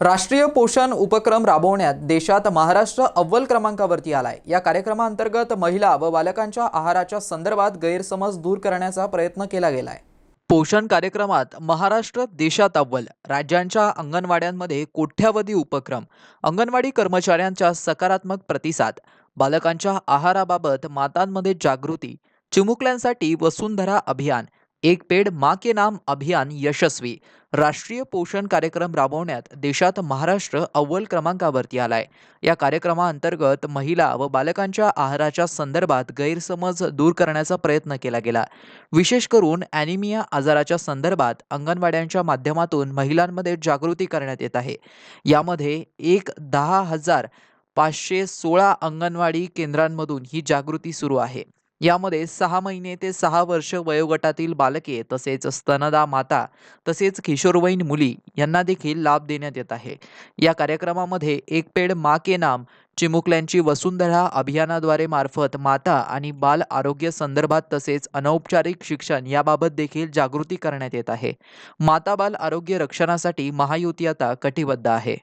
राष्ट्रीय पोषण उपक्रम राबवण्यात देशात महाराष्ट्र अव्वल क्रमांकावरती आलाय. या कार्यक्रमाअंतर्गत महिला व बालकांच्या आहाराच्या संदर्भात गैरसमज दूर करण्याचा प्रयत्न केला गेलाय. पोषण कार्यक्रमात महाराष्ट्र देशात अव्वल राज्यांच्या अंगणवाड्यांमध्ये कोट्यावधी उपक्रम अंगणवाडी कर्मचाऱ्यांच्या सकारात्मक प्रतिसाद बालकांच्या आहाराबाबत मातांमध्ये जागृती चिमुकल्यांसाठी वसुंधरा अभियान एक पेड माँ के नाम अभियान यशस्वी. राष्ट्रीय पोषण कार्यक्रम राबवण्यात देशात महाराष्ट्र अव्वल क्रमांकावरती आलाय. या कार्यक्रमाअंतर्गत महिला व बालकांच्या आहाराच्या संदर्भात गैरसमज दूर करण्याचा प्रयत्न केला गेला. विशेष करून ॲनिमिया आजाराच्या संदर्भात अंगणवाड्यांच्या माध्यमातून महिलांमध्ये जागृती करण्यात येत आहे. यामध्ये एक दहा हजार पाचशे सोळा अंगणवाडी केंद्रांमधून ही जागृती सुरू आहे. यामध्ये सहा महिने ते सहा वर्ष वयोगटातील बालके तसेच स्तनदा माता तसेच किशोरवयीन मुली यांना देखील लाभ देण्यात येत आहे. या कार्यक्रमामध्ये एक पेड मा के नाम चिमुकल्यांची वसुंधरा अभियानाद्वारे मार्फत माता आणि बाल आरोग्य संदर्भात तसेच अनौपचारिक शिक्षण याबाबत देखील जागृती करण्यात येत आहे. माता बाल आरोग्य रक्षणासाठी महायुती आता कटिबद्ध आहे.